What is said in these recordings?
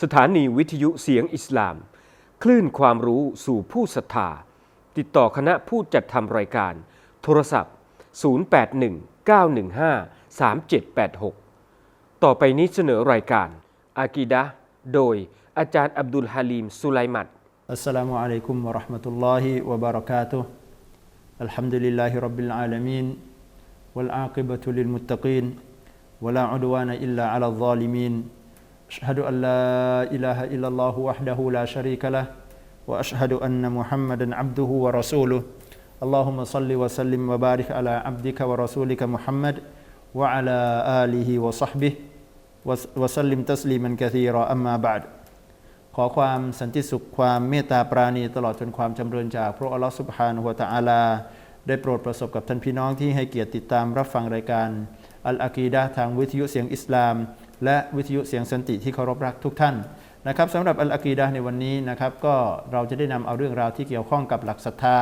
สถานีวิทยุเสียงอิสลาม คลื่นความรู้สู่ผู้ศรัทธา ติดต่อคณะผู้จัดทำรายการ โทรศัพท์ 0819153786 ต่อไปนี้เสนอรายการ อากีดะห์โดยอาจารย์อับดุลฮาลีมสุไลมัด السلام عليكم ورحمة الله وبركاته الحمد لله رب العالمين والعاقبة للمتقين ولا عدوان إلا على الظالمين أشهد أن لا إله إلا الله وحده لا شريك له وأشهد أن محمدا عبده ورسوله اللهم صل وسلم وبارك على عبدك ورسولك محمد وعلى آله وصحبه وسلم تسليما كثيرا أما بعد ขอความสันติสุขความเมตตาปราณีตลอดจนความจำเริญจากพระอัลลอฮฺสุบฮานหัวตาอาลา ได้โปรดประสบกับท่านพี่น้องที่ให้เกียรติติดตามรับฟังรายการอัลอะกีดะทางวิทยุเสียงอิสลาม และวิทยุเสียงสันติที่เคารพรักทุกท่านนะครับสำหรับอัลอากีดะในวันนี้นะครับก็เราจะได้นำเอาเรื่องราวที่เกี่ยวข้องกับหลักศรัทธา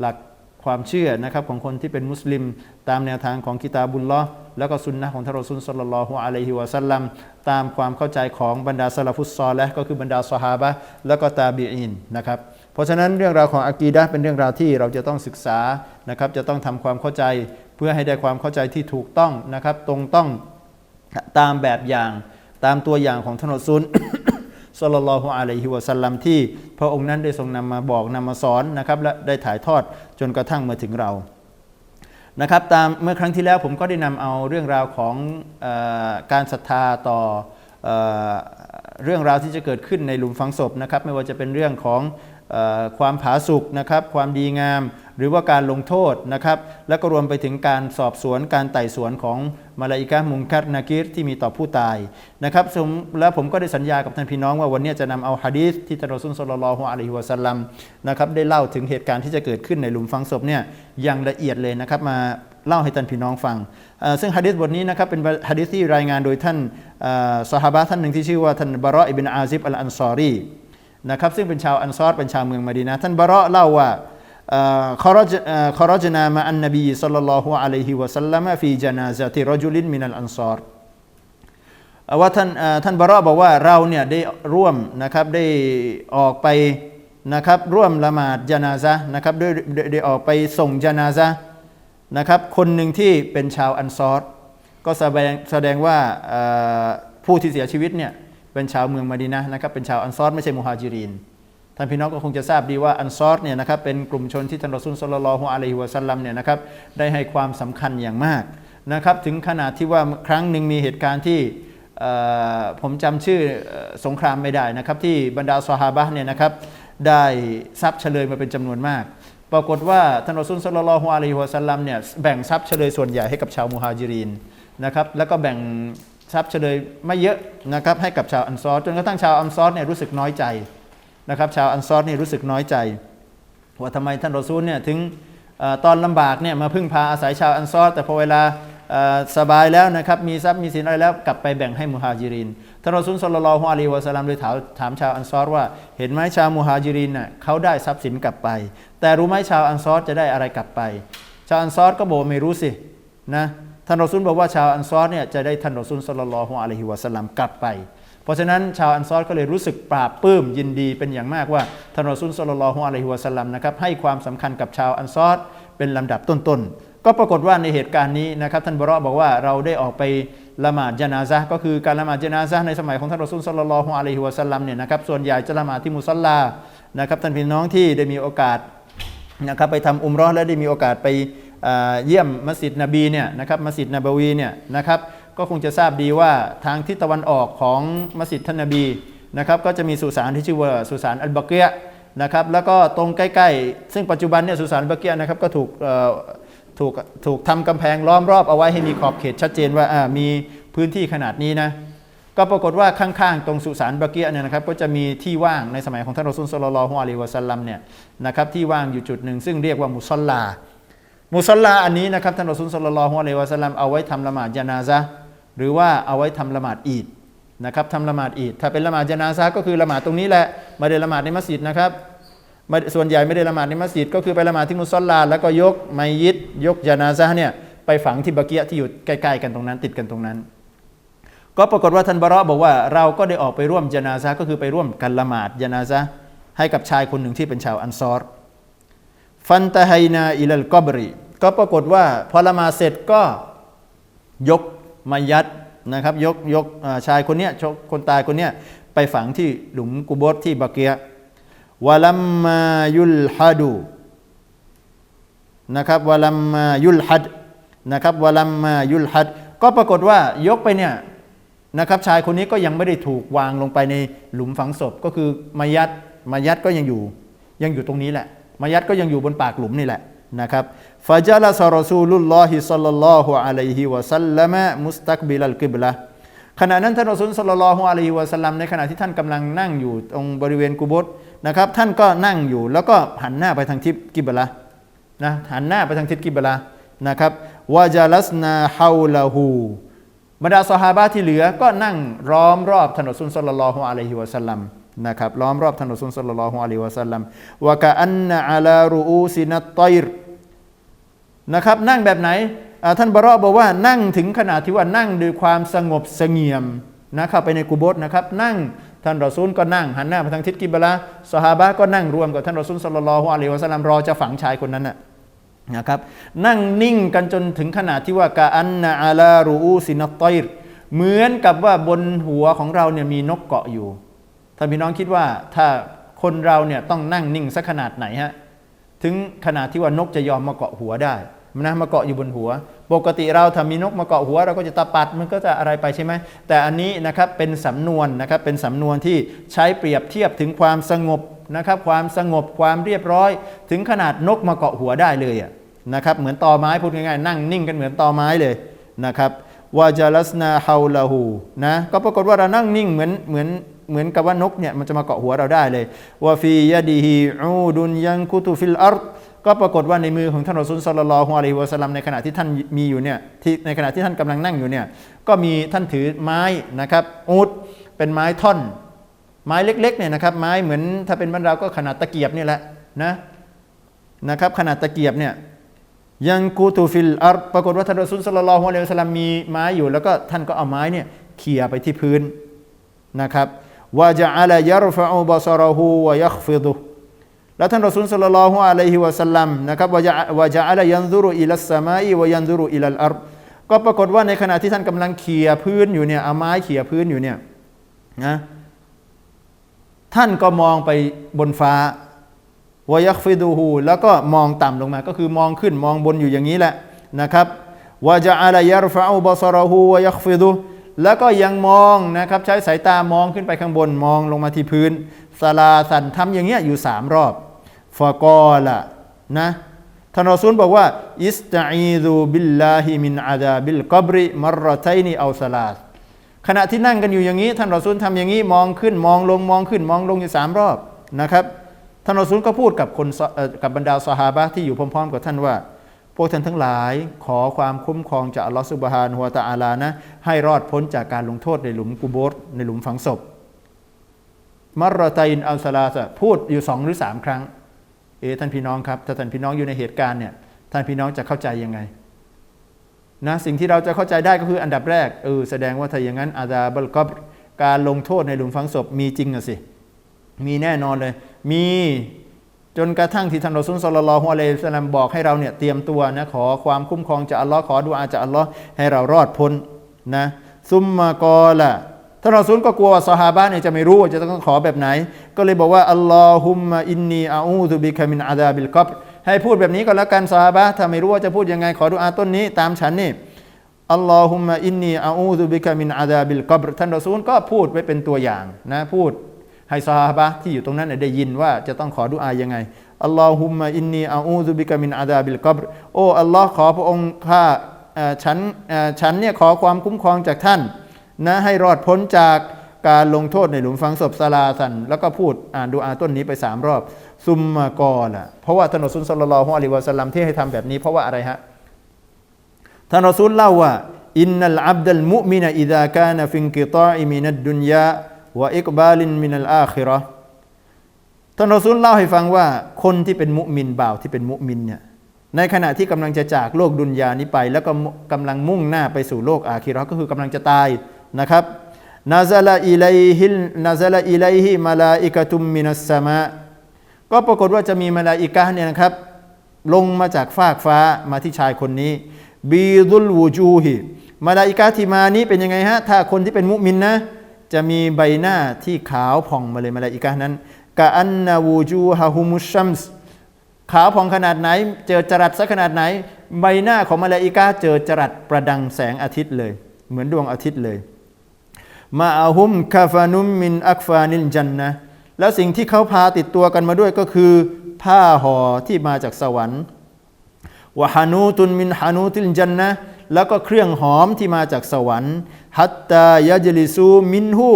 หลักความเชื่อนะครับของคนที่เป็นมุสลิม ตามแนวทางของกิตาบุลลอแล้วก็สุนนะของทารอซูลสัลลัลลอฮุอะลัยฮิวะสัลลัมตามความเข้าใจของบรรดาสลาฟุตซอลและก็คือบรรดาสหาบะแล้วก็ตาบีอินนะครับเพราะฉะนั้นเรื่องราวของอากีดะเป็นเรื่องราวที่เราจะต้องศึกษานะครับจะต้องทำความเข้าใจเพื่อให้ได้ความเข้าใจที่ถูกต้องนะครับตรงต้อง ตามแบบอย่างตามตัวอย่างของท่านอซูลสลลัลลอฮุอะลัยฮิวะสัลลัมที่พระองค์นั้นได้ทรงนำมาบอกนำมาสอนนะครับและได้ถ่ายทอดจนกระทั่งมาถึงเรานะครับตามเมื่อครั้งที่แล้วผมก็ได้นำเอาเรื่องราวของอการศรัทธาต่อเอเรื่องราวที่จะเกิดขึ้นในหลุมฝังศพนะครับไม่ว่าจะเป็นเรื่องของอความผาสุกนะครับความดีงาม หรือว่าการลงโทษนะครับ และก็รวมไปถึงการสอบสวนการไต่สวนของมาลาอิกะมุงคัดนากิรที่มีต่อผู้ตายนะครับแล้วผมก็ได้สัญญากับท่านพี่น้องว่าวันนี้จะนำเอาฮะดีษที่ท่านรอซูลศ็อลลลลอฮุอะลัยฮิวะสัลลัมนะครับได้เล่าถึงเหตุการณ์ที่จะเกิดขึ้นในหลุมฝังศพเนี่ยอย่างละเอียดเลยนะครับมาเล่าให้ท่านพี่น้องฟัง ซึ่งฮะดีษบทนี้นะครับเป็นฮะดีษที่รายงานโดยท่านเอ่อซอฮาบะห์ท่านหนึ่งที่ชื่อว่าท่านบารออิบินอาซิบอัลอันซอรีนะครับซึ่งเป็นชาวอันซอรเป็นชาวเมืองมะดีนะท่านบารอเล่าว่า خرج خرجنا مع النبي صلى الله عليه وسلم في جنازة رجل من الأنصار ว่าท่านเอ่อท่านบารอบอกว่าเราเนี่ยได้ร่วมนะครับได้ออกไปนะครับร่วมละหมาดจานาซะห์นะครับได้ได้ได้ออกไปส่งจานาซะห์นะครับคนหนึ่งที่เป็นชาวอันซอรก็แสดงแสดงว่าเอ่อผู้ที่เสียชีวิตเนี่ยเป็นชาวเมืองมะดีนะห์นะครับเป็นชาวอันซอรไม่ใช่มุฮาจิริน ท่านพี่น้องก็คงจะทราบดีว่าอันซอรเนี่ยนะครับเป็นกลุ่มชนที่ท่านรอซูลสัลลัลลอฮุอะลัยฮิวะสัลลัมเนี่ยนะครับได้ให้ความสำคัญอย่างมากนะครับถึงขนาดที่ว่าครั้งหนึ่งมีเหตุการณ์ที่ผมจำชื่อสงครามไม่ได้นะครับที่บรรดาซอฮาบะเนี่ยนะครับได้ทรัพย์เฉลยมาเป็นจำนวนมาก ปรากฏว่าท่านรอซูลสัลลัลลอฮุอะลัยฮิวะสัลลัมเนี่ยแบ่งทรัพย์เฉลยส่วนใหญ่ให้กับชาวมุฮาจิรินนะครับแล้วก็แบ่งทรัพย์เฉลยไม่เยอะนะครับให้กับชาวอันซอรจนกระทั่งชาวอันซอรเนี่ยรู้สึกน้อยใจ นะครับ ชาวอันซอรนี่รู้สึกน้อยใจว่าทำไมท่านรอซูลเนี่ยถึงอตอนลำบากเนี่ยมาพึ่งพาอาศัยชาวอันซอรแต่พอเวลาสบายแล้วนะครับมีทรัพย์มีสินอะไรแล้วกลับไปแบ่งให้มุฮาจิรินท่านรอซูลสุลลัลฮุอะลัยฮิวะสลลัมเลยถามถามชาวอันซอรว่า เห็นไหมชาวมุฮาจิรินน่ะเขาได้ทรัพย์สินกลับไป แต่รู้ไหมชาวอันซอรจะได้อะไรกลับไป ชาวอันซอรก็บอกไม่รู้สินะท่านรอซูลบอกว่าชาวอันซอรเนี่ยจะได้ท่านรอซูลสุลลัลฮุอะลัยฮิวะสลลัมกลับไป เพราะฉะนั้นชาวอันซอรก็เลยรู้สึกปราบปลื้มยินดีเป็นอย่างมากว่าท่านรอซูลสุลลัลลอฮุอะลัยฮิวะสัลลัมนะครับให้ความสำคัญกับชาวอันซอรเป็นลำดับต้นๆ ก็ปรากฏว่าในเหตุการณ์นี้นะครับท่านบรอบอกว่าเราได้ออกไปละหมาดจานาซะก็คือการละหมาดจานาซะในสมัยของท่านรอซูลสุลลัลลอฮุอะลัยฮิวะสัลลัมเนี่ยนะครับส่วนใหญ่จะละหมาดที่มุซัลลานะครับท่านพี่น้องที่ได้มีโอกาสนะครับไปทำอุมเรอและได้มีโอกาสไปเอ่อเยี่ยมมัสยิดนบีเนี่ยนะครับมัสยิดนบวีเนี่ยนะครับ ก็คงจะทราบดีว่าทางทิศตะวันออกของมัสยิดท่านนบีนะครับก็จะมีสุสานที่ชื่อว่าสุสานอัลบาเกียนะครับแล้วก็ตรงใกล้ๆ ซึ่งปัจจุบันเนี่ยสุสานอัลบาเกียนะครับก็ถูกเอ่อถูกถูกทำกำแพงล้อมรอบเอาไว้ให้มีขอบเขตชัดเจนว่ามีพื้นที่ขนาดนี้นะก็ปรากฏว่าข้างๆ ตรงสุสานบาเกียเนี่ยนะครับก็จะมีที่ว่างในสมัยของท่านรอซูลสุลลฮุอะลัยวะสัลลัมเนี่ยนะครับที่ว่างอยู่จุดหนึ่ง ซึ่งเรียกว่ามุซอลลา มุซอลลาอันนี้นะครับท่านรอซูลสุลลฮุอะลัยวะสัลลัมเอาไว้ทำละหมาดจานาซะ หรือว่าเอาไว้ทำละหมาดอีดนะครับทำละหมาดอีดถ้าเป็นละหมาดจานาซะห์ก็คือละหมาดตรงนี้แหละไม่ได้ละหมาดในมัสยิดนะครับม่ส่วนใหญ่ไม่ได้ละหมาดในมัสยิดก็คือไปละหมาดที่มุซอลลาแล้วก็ยกไมยิดยกจานาซะห์เนี่ยไปฝังที่บาเกียที่อยู่ใกล้ๆกันตรงนั้นติดกันตรงนั้น ก็ปรากฏว่าท่านบาระบอกว่าเราก็ได้ออกไปร่วมจนาซะห์ก็คือไปร่วมกันละหมาดจนาซะห์ให้กับชายคนหนึ่งที่เป็นชาวอันซอรฟันตะไฮนาอิลลกอบริก็ปรากฏว่าพอละหมาดเสร็จก็ยก มายัดนะครับยกยกชายคนเนี้ยคนตายคนเนี้ยไปฝังที่หลุมกุโบสที่บาเกียวะลัมมายุลฮัดูนะครับวะลัมมายุลฮัดนะครับวะลัมมายุลฮัดก็ปรากฏว่ายกไปเนี่ยนะครับชายคนนี้ก็ยังไม่ได้ถูกวางลงไปในหลุมฝังศพก็คือมายัดมายัดก็ยังอยู่ยังอยู่ตรงนี้แหละมายัดก็ยังอยู่บนปากหลุมนี่แหละ นะครับฟาจาลาซารอซูลุลลอฮิสัลลัลลอฮุอะลัยฮิวะสัลลัมมุสตักบิลัลกิบละขณะนั้นท่านรอซูลสัลลัลลอฮุอะลัยฮิวะสัลลัมในขณะที่ท่านกำลังนั่งอยู่ตรงบริเวณกุบสนะครับ ท่านก็นั่งอยู่แล้วก็หันหน้าไปทางทิศกิบละนะหันหน้าไปทางทิศกิบละนะครับวาจาลัสนาฮาวลาหูบรรดาสหาบะที่เหลือก็นั่งล้อมรอบท่านสัลลัลลอฮุอะลัยฮิวะสัลลัมนะครับล้อมรอบท่านสัลลัลลอฮุอะลัยฮิวะสัลลัมวะกะอันนะอะลารูอูซินัตตอยร นะครับ นั่งแบบไหนท่านบารอบอกว่านั่งถึงขนาดที่ว่านั่งด้วยความสงบเสงี่ยมนะเข้าไปในกุโบสนะครับ นั่งท่านรอซูลก็นั่งหันหน้าไปทางทิศกิบละสหาบะก็นั่งรวมกับท่านรอซูลสลลัลฮุอะลัยฮิวะสัลลัมรอจะฝังชายคนนั้นน่ะนะครับ นั่งนิ่งกันจนถึงขนาดที่ว่ากาอันนาอาลารูอูซินตตอยรเหมือนกับว่าบนหัวของเราเนี่ยมีนกเกาะอยู่ท่านพี่น้องคิดว่าถ้าคนเราเนี่ยต้องนั่งนิ่งสักขนาดไหนฮะถึงขนาดที่ว่านกจะยอมมาเกาะหัวได้ นะมาเกาะอยู่บนหัว ปกติเราถ้ามีนกมาเกาะหัว เราก็จะตะปัดมันก็จะอะไรไปใช่ไหมแต่อันนี้นะครับเป็นสำนวนนะครับเป็นสำนวนที่ใช้เปรียบเทียบถึงความสงบนะครับความสงบความเรียบร้อย ถึงขนาดนกมาเกาะหัวได้เลยอะนะครับเหมือนตอไม้พูดง่ายๆนั่งนิ่งกันเหมือนตอไม้เลยนะครับวาจาลัสนาฮาวลาหูนะก็ปรากฏว่าเรานั่งนิ่งเหมือนเหมือนเหมือนกับว่านกเนี่ยมันจะมาเกาะหัวเราได้เลยวาฟียะดีฮีอูดุนยังกุตุฟิลอาร์ ก็ปรากฏว่าในมือของท่านรอซูลสลลัลลอฮุอะลัยฮิวะสัลลัมในขณะที่ท่านมีอยู่เนี่ยที่ในขณะที่ท่านกำลังนั่งอยู่เนี่ยก็มีท่านถือไม้นะครับอูดเป็นไม้ท่อน ไม้เล็กๆเนี่ยนะครับไม้เหมือนถ้าเป็นบ้านเราก็ขนาดตะเกียบนี่แหละนะนะครับขนาดตะเกียบเนี่ยยังกูตูฟิลอาร์ปรากฏว่าท่านรอซูลสลลัลลอฮุอะลัยฮิวะสัลลัมมีไม้อยู่ แล้วก็ท่านก็เอาไม้เนี่ยเขี่ยไปที่พื้นนะครับวาจะอัลยารฟะอูบาซารหูวะยัฟิดุ แล้วท่านรอซูลสัลลัลฮุอะลัยฮิวะสัลลัมนะครับวะจะวะจะอัลยันซุรุอิลัสสมาอีวะยันซุรุอิลัลอาร์ก็ปรากฏว่าในขณะที่ท่านกำลังเขี่ยพื้นอยู่เนี่ยเอาไม้เขี่ยพื้นอยู่เนี่ยนะท่านก็มองไปบนฟ้าวายักฟิดูฮูแล้วก็มองต่ำลงมา ก็คือมองขึ้นมองบนอยู่อย่างนี้แหละนะครับวาจะอาลายารฟะอูบาซาราฮูวายักฟิดูแล้วก็ยังมองนะครับใช้สายตามองขึ้นไปข้างบนมองลงมาที่พื้น ซาลาสันทำอย่างเงี้ยอยู่สามรอบฟะกอละนะท่านรอซูลบอกว่า อิสตะอีดูบิลลาฮิมินอาดาบิลกบริมรรไทนีเอาสลาสขณะที่นั่งกันอยู่อย่างนี้ ท่านรอซูลทำอย่างนี้มองขึ้นมองลงมองขึ้นมองลงอยู่สามรอบนะครับท่านรอซูลก็พูดกับคนกับบรรดาสหาบะที่อยู่พร้อม ๆ กับท่านว่า พวกท่านทั้งหลายขอความคุ้มครองจากอัลลอฮฺสุบฮานะฮูวตะอาลานะให้รอดพ้นจากการลงโทษในหลุมกุโบสในหลุมฝังศพ มัรรอตัยนอัลซาลาสพูดอยู่สองหรือสามครั้ง เอท่านพี่น้องครับ ถ้าท่านพี่น้องอยู่ในเหตุการณ์เนี่ย ท่านพี่น้องจะเข้าใจยังไงนะสิ่งที่เราจะเข้าใจได้ก็คืออันดับแรกเออแสดงว่าถ้าอย่างนั้นอาดาบลกอบการลงโทษในหลุมฝังศพมีจริงอะสิ มีแน่นอนเลย มีจนกระทั่งที่ท่านรอซูลสลลัลลอฮุอะลัยฮิวะสัลลัมบอกให้เราเนี่ยเตรียมตัวนะขอความคุ้มครองจากอัลลอฮ์ขอดุอาจากอัลลอฮ์ให้เรารอดพ้นนะซุมมากอละ ท่านรอซูลก็กลัวว่าซอฮาบะห์เนี่ยจะไม่รู้ว่าจะต้องขอแบบไหน ก็เลยบอกว่าอัลลอฮุมมะอินนีอาอูซุบิกะมินอาดาบิลกับให้พูดแบบนี้ก็แล้วกันซอฮาบะถ้าไม่รู้ว่าจะพูดยังไงขอดุอาต้นนี้ตามฉันนี่อัลลอฮุมะอินนีอาอูซุบิกะมินอาดาบิลกับท่านรอซูลก็พูดไว้เป็นตัวอย่างนะพูดให้ซอฮาบะที่อยู่ตรงนั้นเนยได้ยินว่าจะต้องขอดุอายังไงอัลลอฮุมะอินนีอาอูซุบิกะมินอาดาบิลกับโอ้อัลลอฮ์ขอพระองค์ข้าฉันฉันเนี่ยขอความคุ้มครองจากท่าน นะให้รอดพ้นจากการลงโทษในหลุมฝังศพซาลาสัน แล้วก็พูดอ่านดูอาต้นนี้ไปสามรอบ ซุมมากอละเพราะว่าท่านรอซูลสลลัลอฮุอะลัยฮิวะสัลลัมที่ให้ทำแบบนี้เพราะว่าอะไรฮะท่านรอซูลเล่าว่าอินนัลอับดัลมุมินอิดากานฟินกิตาอิมินัดดุนยาวะอิกบาลินมินัลอาคิราะห์ท่านรอซูลเล่าให้ฟังว่าคนที่เป็นมุมินบ่าวที่เป็นมุมินเนี่ยในขณะที่กำลังจะจากโลกดุนยานี้ไป แล้วก็กำลังมุ่งหน้าไปสู่โลกอาคิราะห์ก็คือกำลังจะตาย นะครับนาซาลาอิลัยฮิลนาซาลาอิลัยฮิมาลาอิกะตุมมินัสสมาก็ปรากฏว่าจะมีมาลาอิกะเนี่ยนะครับ ลงมาจากฟากฟ้ามาที่ชายคนนี้บีดุลวูจูฮิมาลาอิกะที่มานี้เป็นยังไงฮะถ้าคนที่เป็นมุมินนะจะมีใบหน้าที่ขาวผ่องมาเลยมาลาอิกะนั้นกะอันนาวูจูฮะฮุมุชัมส์ขาวผ่องขนาดไหน เจอจรัสสักขนาดไหน ใบหน้าของมาลาอิกาเจอจรัสประดังแสงอาทิตย์เลย เหมือนดวงอาทิตย์เลย มาอาฮุมคาฟานุมมินอักฟานิลจันนะแล้วสิ่งที่เขาพาติดตัวกันมาด้วยก็คือ ผ้าห่อที่มาจากสวรรค์วะฮานูตุนมินฮานูติลจันนะแล้วก็เครื่องหอมที่มาจากสวรรค์ฮัตตายะจลิซูมินหู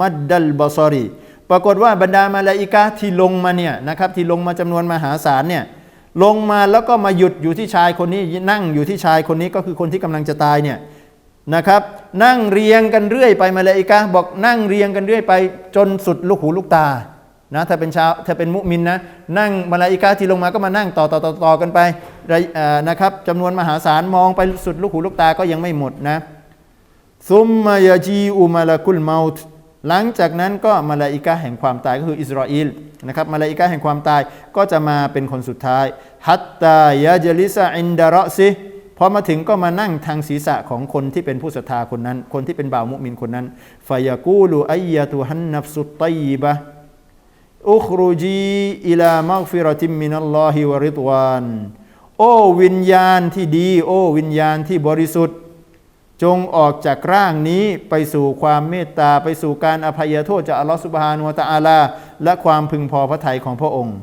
มัดดัลบาซอรีปรากฏว่าบรรดามาลาอิกาที่ลงมาเนี่ยนะครับที่ลงมาจำนวนมหาศาลเนี่ยลงมาแล้วก็มาหยุดอยู่ที่ชายคนนี้นั่งอยู่ที่ชายคนนี้ก็คือคนที่กำลังจะตายเนี่ย นะครับ นั่งเรียงกันเรื่อยไปมาเลาอิกาบอกนั่งเรียงกันเรื่อยไปจนสุดลูกหูลูกตานะถ้าเป็นชาวถ้าเป็นมุมินนะนั่งมาลาอิกาที่ลงมาก็มานั่งต่อต่อต่อต่อกันไปนะครับจำนวนมหาศาลมองไปสุดลูกหูลูกตาก็ยังไม่หมดนะซุมมายาจีอุมาลากุลเมาต์หลังจากนั้นก็มาลาอิกะห์แห่งความตายก็คืออิสราเอลนะครับมาลาอิกะห์แห่งความตายก็จะมาเป็นคนสุดท้ายฮัตตายาเจลิซาอินดาระซิ พอมาถึงก็มานั่งทางศีรษะของคนที่เป็นผู้ศรัทธาคนนั้น คนที่เป็นบ่าวมุมินคนนั้นฟายากูลูอัยยะตุฮันนัฟสุตตัยบะอุครูจีอิลามักฟิรติมมินัลลอฮิวริดวานโอ้วิญญาณที่ดี โอ้วิญญาณที่บริสุทธิ์ จงออกจากร่างนี้ไปสู่ความเมตตา ไปสู่การอภัยโทษจากอัลลอฮฺสุบฮานุวะตะอาลา และความพึงพอพระทัยของพระองค์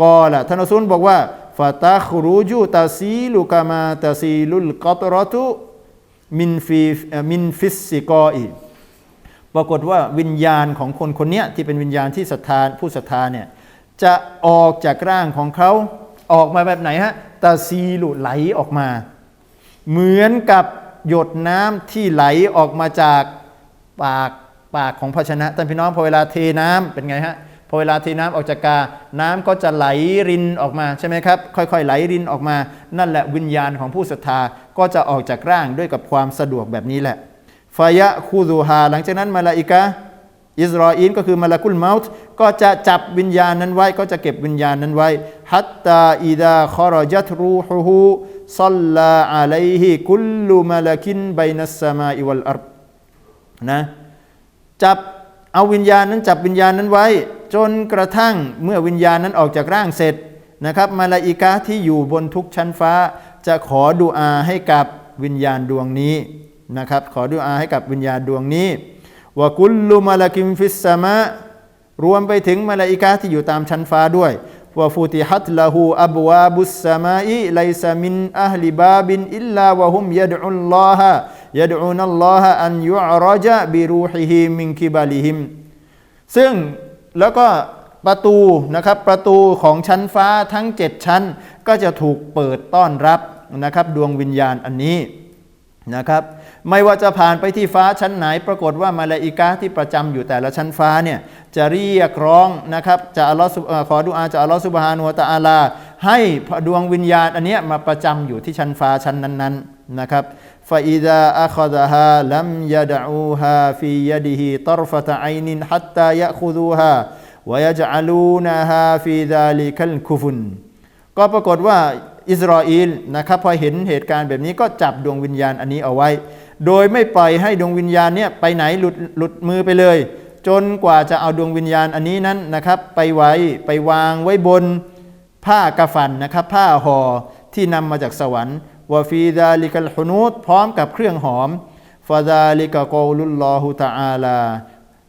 ก็ละท่านอสซุลบอกว่า ฟาตาครูจูตาซีลุกามาตาซีลุลกอตรอตุมินฟิมินฟิสซิกออีปรากฏว่าวิญญาณของคนคนนี้ที่เป็นวิญญาณที่ศรัทธาผู้ศรัทธาเนี่ยจะออกจากร่างของเขาออกมาแบบไหนฮะตาซีลุไหลออกมา เหมือนกับหยดน้ำที่ไหลออกมาจากปากปากของภาชนะท่านพี่น้องพอเวลาเทน้ำเป็นไงฮะ พอเวลาเทน้ำออกจากกา น้ำก็จะไหลรินออกมาใช่ไหมครับ ค่อยๆ ไหลรินออกมา นั่นแหละวิญญาณของผู้ศรัทธาก็จะออกจากร่างด้วยกับความสะดวกแบบนี้แหละฟายะคูดูฮาหลังจากนั้นมาลาอิกะอิสราเอลก็คือมาลากุลเมาต์ก็จะจับวิญญาณนั้นไว้ ก็จะเก็บวิญญาณนั้นไว้ฮัตตาอิดาคอรจัตรูฮูฮูซัลลาอะลัยฮิกุลลุมาลากินไบนัสสมาอิวัลอัรนะจับ เอาวิญญาณนั้นจับวิญญาณนั้นไว้ จนกระทั่งเมื่อวิญญาณนั้นออกจากร่างเสร็จนะครับมาลาอิกะที่อยู่บนทุกชั้นฟ้า จะขอดุอาให้กับวิญญาณดวงนี้นะครับขอดุอาให้กับวิญญาณดวงนี้วะกุลลุมาลากิมฟิสมะรวมไปถึงมาลาอิกาที่อยู่ตามชั้นฟ้าด้วยวะฟูติฮัตละหูอับวาบุสสมาอิไลซามินอัลลิบาบินอิลลาวะฮุมยะดอุลลอฮะ ยะดอูนัลลอฮะอันยุอรจะบิรูฮิฮิมินคิบาลิฮิมซึ่งแล้วก็ประตูนะครับประตูของชั้นฟ้าทั้งเจ็ดชั้น ก็จะถูกเปิดต้อนรับนะครับ ดวงวิญญาณอันนี้นะครับ ไม่ว่าจะผ่านไปที่ฟ้าชั้นไหน ปรากฏว่ามาลาอิกาที่ประจำอยู่แต่ละชั้นฟ้าเนี่ยจะเรียกร้องนะครับจะอัลลอฮ์ขอดุอาจากอัลลอฮ์ซุบฮานุตะอาลา ให้ดวงวิญญาณอันเนี้ยมาประจำอยู่ที่ชั้นฟ้าชั้นนั้นๆนะครับ ฟาอิดาอัคดะฮาลัมยะดะอูฮาฟียะดิฮิตรฟะตะไอนินฮัตตายะคุดูฮาวะยะจอะลูนาฮาฟีดาลิคัลคุฟุนก็ปรากฏว่าอิสราเอลนะครับพอเห็นเหตุการณ์แบบนี้ก็จับดวงวิญญาณอันนี้เอาไว้ โดยไม่ปล่อยให้ดวงวิญญาณเนี่ยไปไหนหลุดหลุดมือไปเลย จนกว่าจะเอาดวงวิญญาณอันนี้นั้นนะครับไปไว้ไปวางไว้บนผ้ากาฟันนะครับผ้าห่อที่นำมาจากสวรรค์ วาฟีดาลิกัลฮุนูตพร้อมกับเครื่องหอมฟาดาลิกะกอลุลลอฮุตะอาลา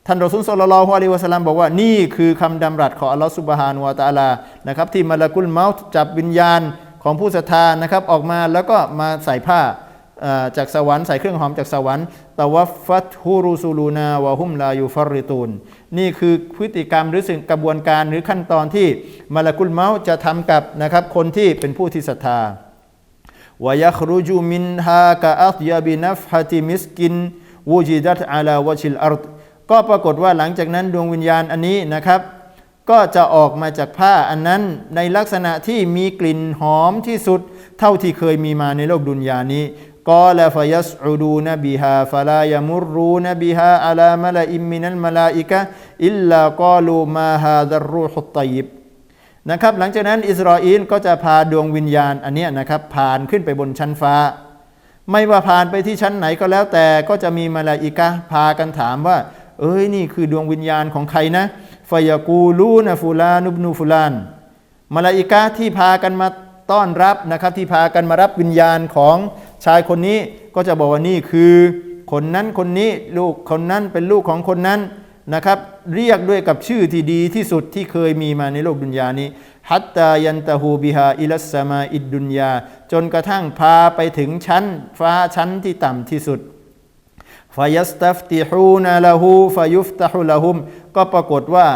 ท่านรอซูลศ็อลลัลลอฮุอะลัยวะสัลลัมบอกว่านี่คือคำดำรัสของอัลลอฮฺซุบฮานุวะตะอาลานะครับที่มาลากุลเมาต์จับวิญญาณของผู้ศรัทธานะครับออกมาแล้วก็มาใส่ผ้าจากสวรรค์ใส่เครื่องหอมจากสวรรค์ตะวัฟฟัตฮูรุซูลูนาวะฮุมลายูฟรริตูนนี่คือพฤติกรรมหรือสิ่งกระบวนการหรือขั้นตอนที่มาลากุลเมาต์จะทำกับนะครับคนที่เป็นผู้ที่ศรัทธา วยครูจูมินฮากะอัตยาบินัฟฮติมิสกินวูจิดัตอาลวชิลอัรก็ปรากฏว่าหลังจากนั้นดวงวิญญาณอันนี้นะครับ ก็จะออกมาจากผ้าอันนั้นในลักษณะที่มีกลิ่นหอมที่สุด เท่าที่เคยมีมาในโลกดุนยานี้กอลฟยัสอูดูนบิฮาฟลายมุรูนบิฮาอัลามะลอิมมินัลมะลาอิกะอิลลากอลูมาฮาดัรรูฮุตตยิบ นะครับ หลังจากนั้นอิสราเอลก็จะพาดวงวิญญาณอันนี้นะครับผ่านขึ้นไปบนชั้นฟ้า ไม่ว่าผ่านไปที่ชั้นไหนก็แล้วแต่ก็จะมีมาลาอิกะพากันถามว่า เอ้ยนี่คือดวงวิญญาณของใครนะฟยากูลูนะฟูลานุบนูฟูลานมาลาอิกะที่พากันมาต้อนรับนะครับ ที่พากันมารับวิญญาณของชายคนนี้ก็จะบอกว่านี่คือคนนั้นคนนี้ลูกคนนั้นเป็นลูกของคนนั้น นะครับ เรียกด้วยกับชื่อที่ดีที่สุดที่เคยมีมาในโลกดุนยานี้ฮัตตายันตะฮูบิฮาอิลัสมาอิดดุนยา จนกระทั่งพาไปถึงชั้น ฟ้าชั้นที่ต่ำที่สุดฟายัสตัฟติฮูนาละฮูฟายุฟตะฮุละฮุม ก็ปรากฏว่า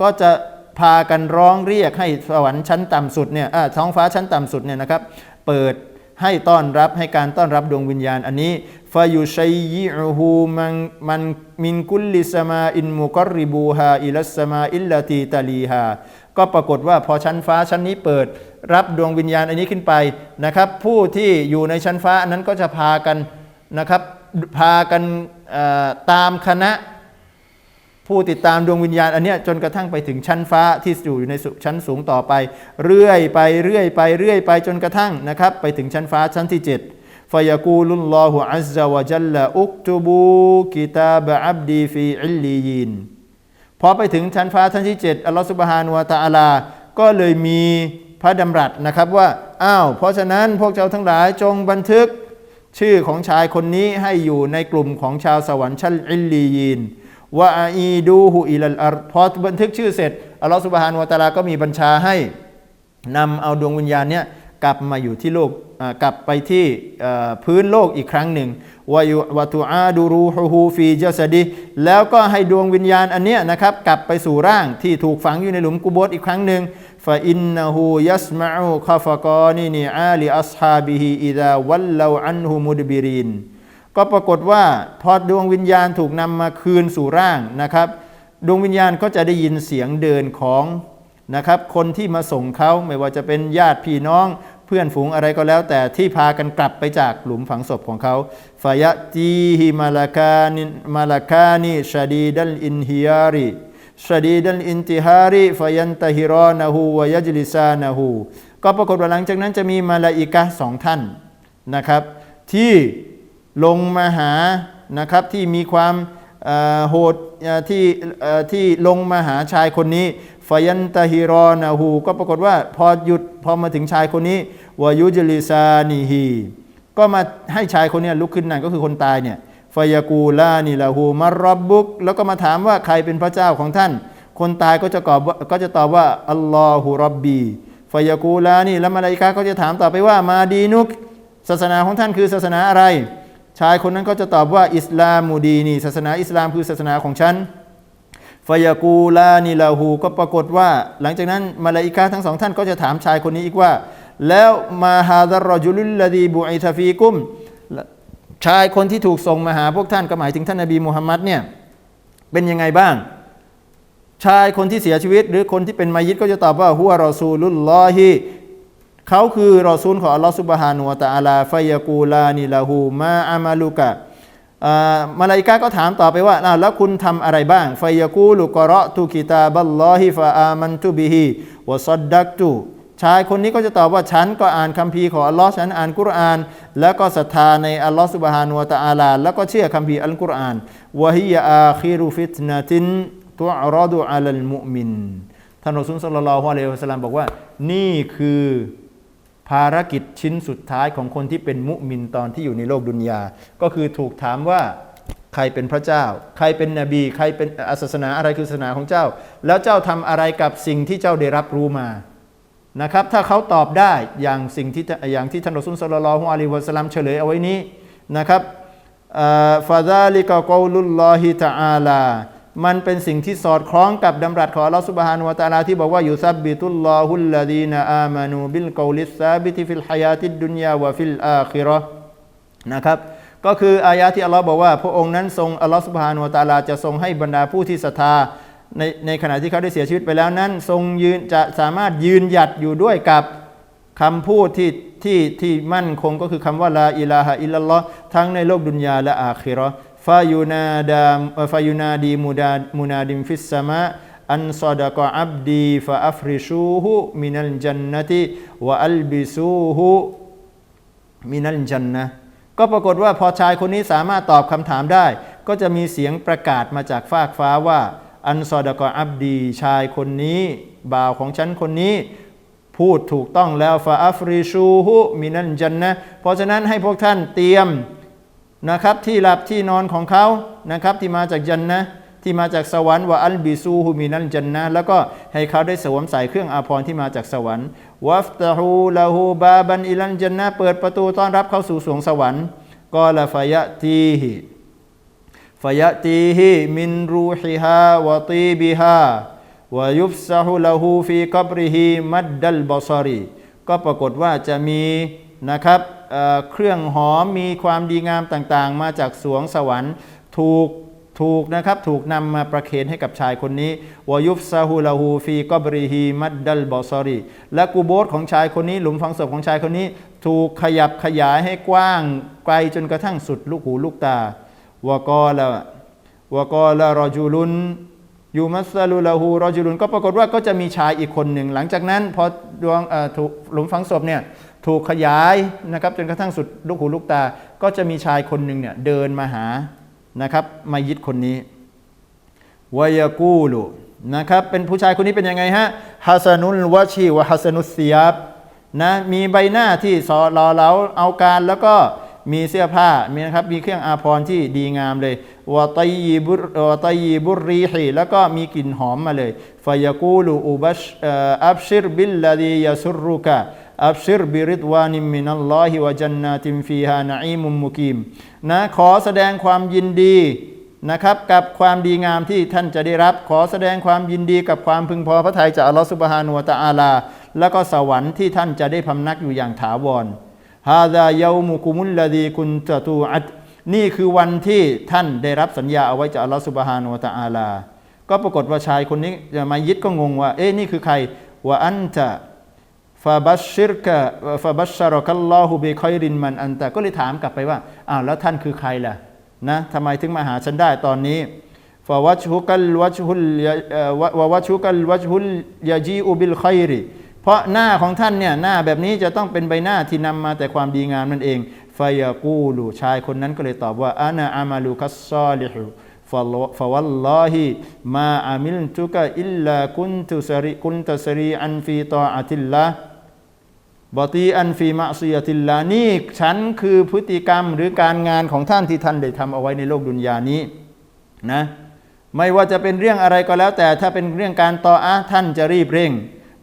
ก็จะพากันร้องเรียกให้สวรรค์ชั้นต่ำสุดเนี่ยท้องฟ้าชั้นต่ำสุดเนี่ยนะครับ เปิดให้ต้อนรับให้การต้อนรับดวงวิญญาณอันนี้ ฟายุชัยยิอูฮูมันมันมินกุลลิสมาอินมุกรริบูฮาอิลัสมาอิลลตีตาลีฮาก็ปรากฏว่าพอชั้นฟ้าชั้นนี้เปิด รับดวงวิญญาณอันนี้ขึ้นไปนะครับ ผู้ที่อยู่ในชั้นฟ้านั้นก็จะพากันนะครับพากันตามคณะผู้ติดตามดวงวิญญาณอันนี้จนกระทั่งไปถึงชั้นฟ้าที่อยู่ในชั้นสูงต่อไป เรื่อยไปเรื่อยไปเรื่อยไปจนกระทั่งนะครับ ไปถึงชั้นฟ้าชั้นที่ 7 ฟยากูลุลลอฮุอัซซะวะจัลละอุกตุบูกิตาบะอับดีฟีอิลลียีนพอไปถึงชั้นฟ้าชั้นที่ 7 อัลลอฮฺสุบฮานุวะตะอาลา ก็เลยมีพระดำรัสนะครับว่า อ้าว เพราะฉะนั้นพวกเจ้าทั้งหลายจงบันทึก ชื่อของชายคนนี้ให้อยู่ในกลุ่มของชาวสวรรค์ชั้นอิลลียีนว่าอีดูฮูอิลลอัรพอบันทึกชื่อเสร็จอัลลอฮฺสุบฮานุวะตาลาก็มีบัญชาให้นำเอาดวงวิญญาณเนี้ย กลับมาอยู่ที่โลกกลับไปที่พื้นโลกอีกครั้งหนึ่งวายุวะตุอาดูรูฮูฟีเจสดีแล้วก็ให้ดวงวิญญาณอันเนี้ยนะครับกลับไปสู่ร่างที่ถูกฝังอยู่ในหลุมกุโบสอีกครั้งหนึ่งฟาอินนหูยัสมาอูคาฟกอนีนีอาลีอัสฮาบิฮิอิดาวัลลาอันฮูมุดบิรินก็ปรากฏว่าพอดวงวิญญาณถูกนำมาคืนสู่ร่างนะครับ ดวงวิญญาณก็จะได้ยินเสียงเดินของ นะครับ คนที่มาส่งเขาไม่ว่าจะเป็นญาติพี่น้องเพื่อนฝูงอะไรก็แล้ว แต่ที่พากันกลับไปจากหลุมฝังศพของเขาฟายะจีฮิมาลากานิมาลากานิชาดีดัลอินฮิยาริชาดีดัลอินติฮาริฟายันตะฮิรอนะฮูวยัจลิซานะฮูก็ปรากฏว่าหลังจากนั้นจะมีมาลาอิกะสองท่านนะครับ ที่ลงมาหานะครับที่มีความโหดที่ที่ลงมาหาชายคนนี้ ฟยันตะฮิรอนาหูก็ปรากฏว่าพอหยุดพอมาถึงชายคนนี้วายุจลิซานีฮีก็มาให้ชายคนนี้ลุกขึ้นนั่นก็คือคนตายเนี่ยฟยากูลานีละหูมารรับบุก แล้วก็มาถามว่าใครเป็นพระเจ้าของท่าน คนตายก็จะตอบว่าก็จะตอบว่าอัลลอฮุรับบีฟยากูลานีแล้วมาลาอิกาก็จะถามต่อไปว่ามาดีนุก ศาสนาของท่านคือศาสนาอะไร ชายคนนั้นก็จะตอบว่าอิสลามูดีนีศาสนาอิสลามคือศาสนาของฉัน ฟยากูลานิลาหูก็ปรากฏว่า หลังจากนั้นมาลาอิกาทั้งสองท่านก็จะถามชายคนนี้อีกว่า แล้วมาฮาดารรจุลุลลดีบุอิทฟีกุม ชายคนที่ถูกส่งมาหาพวกท่านก็หมายถึงท่านนบีมุฮัมมัดเนี่ยเป็นยังไงบ้าง ชายคนที่เสียชีวิต หรือคนที่เป็นมายิดก็จะตอบว่าฮุวารอซูลุลลอฮิเขาคือรอซูลของอัลลอฮฺสุบฮานุวะตะอาลาฟยากูลานิลาหูมาอามาลุกะ มาลาอิกาก็ถามต่อไปว่าแล้วคุณทำอะไรบ้างฟยากูลุกระตุกิตาบัลลอฮิฟาอามันตุบิฮิวะซัดดักตุชายคนนี้ก็จะตอบว่าฉันก็อ่านคัมภีร์ของอัลลอฮ์ฉันอ่านกุรอาน แล้วก็ศรัทธาในอัลลอฮ์สุบฮานุวะตะอาลาแล้วก็เชื่อคัมภีร์อัลกุรอานวะฮิยาอาคิรุฟิตนะตินตุอรอดุอัลลมุมินท่านรอซูลสัลลัลลอฮุอะลัยฮิวะสัลลัมบอกว่า นี่คือ ภารกิจชิ้นสุดท้ายของคนที่เป็นมุมินตอนที่อยู่ในโลกดุนยา ก็คือถูกถามว่าใครเป็นพระเจ้า ใครเป็นนบี ใครเป็นศาสนาอะไรคือศาสนาของเจ้า แล้วเจ้าทำอะไรกับสิ่งที่เจ้าได้รับรู้มานะครับ ถ้าเขาตอบได้อย่างสิ่งที่อย่างที่ท่านรอซูลสัลลัลลอฮุอะลัยฮิวะสัลลัมเฉลยเอาไว้นี้นะครับฟาซาลิกะกอลุลลอฮิตะอาลา มันเป็นสิ่งที่สอดคล้องกับดำรัสของอัลลอฮฺสุบฮานุวะตาลาที่บอกว่าอยุซับบิตุลลอฮุลลาดีนอามานูบิลกอลิสซาบิติฟิลฮายาติดดุนยาวะฟิลอาคิราะห์นะครับก็คืออายะที่อัลลอฮ์บอกว่า พระองค์นั้นทรงอัลลอฮฺสุบฮานุวะตาลาจะทรงให้บรรดาผู้ที่ศรัทธาในในขณะที่เขาได้เสียชีวิตไปแล้วนั้น ทรงยืนจะสามารถยืนหยัดอยู่ด้วยกับคำพูดที่ที่ที่มั่นคงก็คือคำว่าลาอิลาฮะอิลลัลลอฮ์ทั้งในโลกดุนยาและอาคิราะห์ ฟายูนาดามฟายูนาดีมูดามูนาดิมฟิสสมะอันซอดะกออับดีฟาอัฟริชูฮุมินัลจันนติวะอัลบิซูฮุมินัลจันนะก็ปรากฏว่าพอชายคนนี้สามารถตอบคำถามได้ ก็จะมีเสียงประกาศมาจากฟากฟ้าว่า อันซอดะกออับดีชายคนนี้ บ่าวของฉันคนนี้ พูดถูกต้องแล้วฟาอัฟริชูฮุมินัลจันนะเพราะฉะนั้นให้พวกท่านเตรียม นะครับที่หลับที่นอนของเขานะครับที่มาจากยันนะที่มาจากสวรรค์ว่าอัลบิซูฮุมินัลจันนะแล้วก็ให้เขาได้สวมใส่เครื่องอาภรณ์ที่มาจากสวรรค์วัฟตะฮูลาฮูบาบันอิลันจันนะเปิดประตูต้อนรับเข้าสู่สวงสวรรค์กอลาฟยะตีฮิฟยะตีฮิมินรูฮิฮาวะตีบิฮาวายุฟซะฮูลาฮูฟีกับริฮิมัดดัลบอซารีก็ปรากฏว่าจะมี นะครับเเครื่องหอมมีความดีงามต่างๆ มาจากสวงสวรรค์ถูกถูกนะครับถูกนำมาประเคนให้กับชายคนนี้วายุฟซาฮูลาฮูฟีกอบริฮีมัดดัลบอซอรีและกูโบสของชายคนนี้ หลุมฝังศพของชายคนนี้ ถูกขยับขยายให้กว้างไกลจนกระทั่งสุดลูกหูลูกตาวกอละวกอละรอจูลุนยูมัสลุลาหูรอจูลุนก็ปรากฏว่าก็จะมีชายอีกคนหนึ่ง หลังจากนั้นพอดวงถูกหลุมฝังศพเนี่ย ถูกขยายนะครับจนกระทั่งสุดลูกหูลูกตา ก็จะมีชายคนหนึ่งเนี่ยเดินมาหานะครับมายิดคนนี้วายกูลุนะครับเป็นผู้ชายคนนี้เป็นยังไงฮะฮัสนุลวะชีวะฮัสนุสเซียบนะมีใบหน้าที่สอรอเหลาเอาการแล้วก็มีเสื้อผ้ามีนะครับมีเครื่องอาภรณ์ที่ดีงามเลยวะตยีบุรวะตยีบุรีฮีแล้วก็มีกลิ่นหอมมาเลยฟายกูลุอุบัชอับชิรบิลลดียาสุรุกะ อับชิรบิริดวานิมินัลลอฮิวะจันนาติมฟีฮานะอีมุมมุกีมนะขอแสดงความยินดีนะครับกับความดีงามที่ท่านจะได้รับ ขอแสดงความยินดีกับความพึงพอพระทัยจากอัลลอฮฺสุบฮานุวะตะอาลา แล้วก็สวรรค์ที่ท่านจะได้พำนักอยู่อย่างถาวรฮาดายามุกุมุลลดีกุนตะตูอัดนี่คือวันที่ท่านได้รับสัญญาเอาไว้จากอัลลอฮฺสุบฮานุวะตะอาลา ก็ปรากฏว่าชายคนนี้มายิดก็งงว่า เอ๊ะนี่คือใครว่าอันตะ ฟาบัชชิรกะฟาบัชชารกัลลอฮุบิคอยรินมันอันตะก็เลยถามกลับไปว่าอ้าวแล้วท่านคือใครล่ะนะทำไมถึงมาหาฉันได้ตอนนี้ฟาวัชฮุกัลวัชฮุลยะเอ่อวะวะวัชฮุกัลวัชฮุลยาจีอุบิลคอยริเพราะหน้าของท่านเนี่ยหน้าแบบนี้จะต้องเป็นใบหน้าที่นำมาแต่ความดีงามนั่นเองฟายากูลูชายคนนั้นก็เลยตอบว่าอานาอามาลูคัสซอลิฮุฟวัลลอฮิมาอามิลตุกะอิลลากุนตุสริกุนตสรีอันฟีตออาติลละ บอตีอันฟีมะซียติลลานี่ฉันคือพฤติกรรมหรือการงานของท่านที่ท่านได้ทำเอาไว้ในโลกดุนยานี้นะไม่ว่าจะเป็นเรื่องอะไรก็แล้ว แต่ถ้าเป็นเรื่องการต่ออาท่านจะรีบเร่ง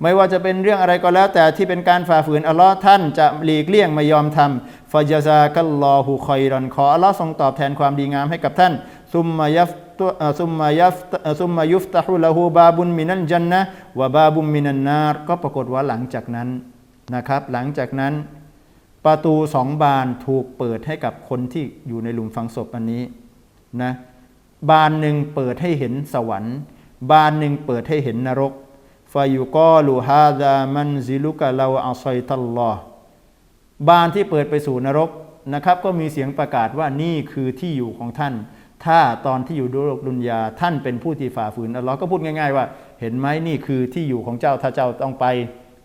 ไม่ว่าจะเป็นเรื่องอะไรก็แล้ว แต่ที่เป็นการฝ่าฝืนอัลลอฮ์ท่านจะหลีกเลี่ยงไม่ยอมทำฟาจาซากัลลอฮุคอยรอนขออัลลอฮ์ทรงตอบแทนความดีงามให้กับท่านซุมมายัฟตุเอ่อซุมมายัฟซุมมายุฟตะฮุละฮูบาบุนมินันจันนะวะบาบุนมินันนารก็ปรากฏว่าหลังจากนั้น นะครับ หลังจากนั้นประตูสองบานถูกเปิดให้กับคนที่อยู่ในหลุมฝังศพอันนี้นะบานหนึ่งเปิดให้เห็นสวรรค์ บานหนึ่งเปิดให้เห็นนรกฟายุกอลูฮาดามันซิลุกะลาอัซอยตัลลอฮ์บานที่เปิดไปสู่นรกนะครับ ก็มีเสียงประกาศว่านี่คือที่อยู่ของท่าน ถ้าตอนที่อยู่โลกดุนยาท่านเป็นผู้ที่ฝ่าฝืนอัลลอฮ์ก็พูดง่าย ๆ ว่า เห็นไหมนี่คือที่อยู่ของเจ้าถ้าเจ้าต้องไป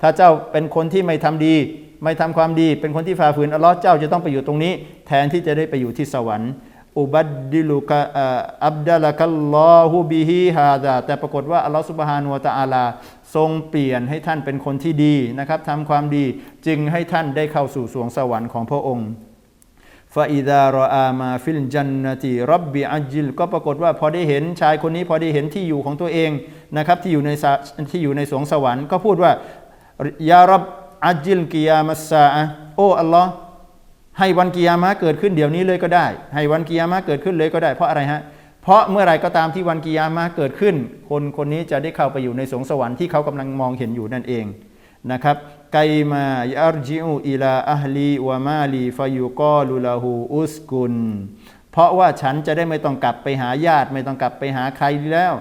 ถ้าเจ้าเป็นคนที่ไม่ทำดี ไม่ทำความดี เป็นคนที่ฝ่าฝืนอัลลอฮ์เจ้าจะต้องไปอยู่ตรงนี้ แทนที่จะได้ไปอยู่ที่สวรรค์อุบัดดิลุกะอับดัลกัลลอฮุบิฮิฮาดาแต่ปรากฏว่าอัลลอฮ์สุบฮานุวตะอาลา ทรงเปลี่ยนให้ท่านเป็นคนที่ดีนะครับทำความดีจึงให้ท่านได้เข้าสู่สวงสวรรค์ของพระองค์ฟาอิดารออามาฟิลจันนติรับบิอัจิลก็ปรากฏว่าพอได้เห็นชายคนนี้พอได้เห็นที่อยู่ของตัวเองนะครับที่อยู่ในสะที่อยู่ในสวงสวรรค์ ก็พูดว่า ยารับอัจิลกิยามัสซาอะโอ้อัลลอฮ์ให้วันกิยามะเกิดขึ้นเดี๋ยวนี้เลยก็ได้ ให้วันกิยามะเกิดขึ้นเลยก็ได้เพราะอะไรฮะเพราะเมื่อไหรก็ตามที่วันกิยามะเกิดขึ้น คนคนนี้จะได้เข้าไปอยู่ในสวงสวรรค์ที่เขากำลังมองเห็นอยู่นั่นเองนะครับไกมายารจิอูอิลาอัฮลีวะมาลีฟายุกอลุลาหูอุสกุนเพราะว่าฉันจะได้ไม่ต้องกลับไปหาญาติ ไม่ต้องกลับไปหาใครแล้ว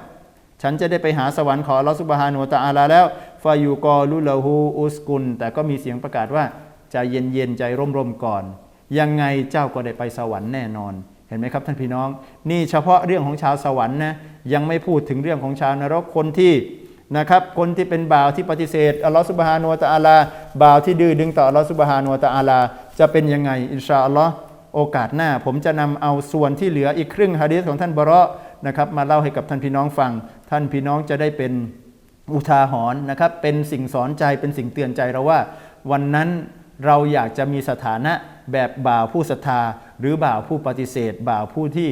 ฉันจะได้ไปหาสวรรค์ของอัลอสุบฮานุตะอาลาแล้วายูกอลุลาหูอุสกุล แต่ก็มีเสียงประกาศว่าใจเย็นๆใจร่มๆก่อน ยังไงเจ้าก็ได้ไปสวรรค์แน่นอน เห็นไหมครับท่านพี่น้อง นี่เฉพาะเรื่องของชาวสวรรค์นะยังไม่พูดถึงเรื่องของชาวนรกคนที่นะครับคนที่เป็นบ่าวที่ปฏิเสธอัลลอฮฺสุบฮานุวตะอาลาบ่าวที่ดื้อดึงต่ออัลลอฮฺสุบฮานุวตะอาลา จะเป็นยังไงอินชาอัลลอฮ์โอกาสหน้า ผมจะนำเอาส่วนที่เหลืออีกครึ่งฮะดีษของท่านบะเราะนะครับมาเล่าให้กับท่านพี่น้องฟัง ท่านพี่น้องจะได้เป็น อุทาหรณ์นะครับ เป็นสิ่งสอนใจเป็นสิ่งเตือนใจเราว่า วันนั้นเราอยากจะมีสถานะแบบบ่าวผู้ศรัทธา หรือบ่าวผู้ปฏิเสธ บ่าวผู้ที่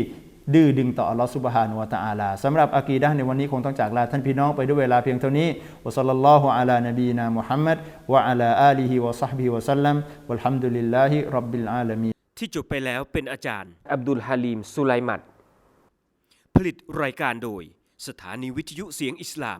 ดื้อดึงต่ออัลลอฮฺสุบฮานุวะตะอาลาสำหรับอากีดะห์ในวันนี้คงต้องจากลาท่านพี่น้องไปด้วยเวลาเพียงเท่านี้วะซัลลัลลอฮุอะลานบีนามุฮัมมัดวะอะลาอาลีฮิวะซัฮบิฮิวะซัลลัมวัลฮัมดุลิลลาฮิรับบิลอาลามีนที่จบไปแล้วเป็นอาจารย์ อับดุลฮาลีมสุไลมัดผลิตรายการโดย สถานีวิทยุเสียงอิสลาม